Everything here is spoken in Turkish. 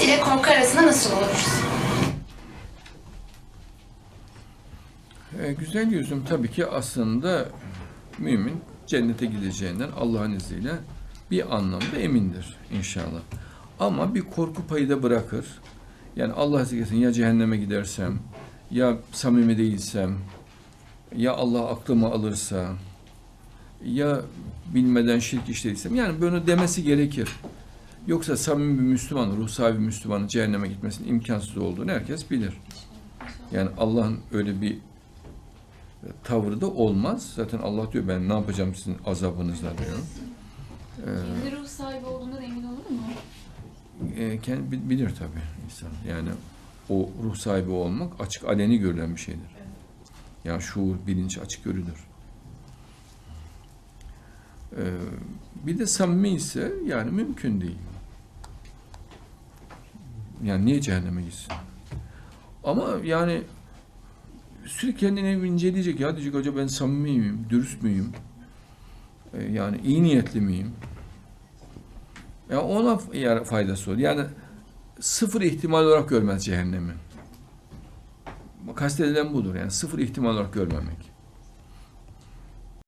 ümit ile korku arasında nasıl oluruz? E, güzel yüzüm tabii ki aslında mümin cennete gideceğinden Allah'ın izniyle bir anlamda emindir inşallah. Ama bir korku payı da bırakır. Yani Allah zikretsin ya cehenneme gidersem, ya samimi değilsem, ya Allah aklımı alırsa, ya bilmeden şirk işlediysem. Yani bunu demesi gerekir. Yoksa samimi bir Müslüman, ruh sahibi bir Müslümanın cehenneme gitmesinin imkansız olduğunu herkes bilir. Yani Allah'ın öyle bir tavrı da olmaz. Zaten Allah diyor ben ne yapacağım sizin azabınızla diyor. Kendi ruh sahibi olduğundan emin olur mu? E, kendi bi- bilir tabii insan. Yani o ruh sahibi olmak açık aleni görülen bir şeydir. Yani şuur, bilinç açık görülür. E, bir de samimi ise yani mümkün değil. Yani niye cehenneme gitsin? Ama yani sürekli kendini inceleyecek ya diyecek acaba ben samimi miyim, dürüst müyüm? E, yani iyi niyetli miyim? Ya ona f- yar- faydası olur. Yani sıfır ihtimal olarak görmez cehennemi. Kastedilen budur yani sıfır ihtimal olarak görmemek.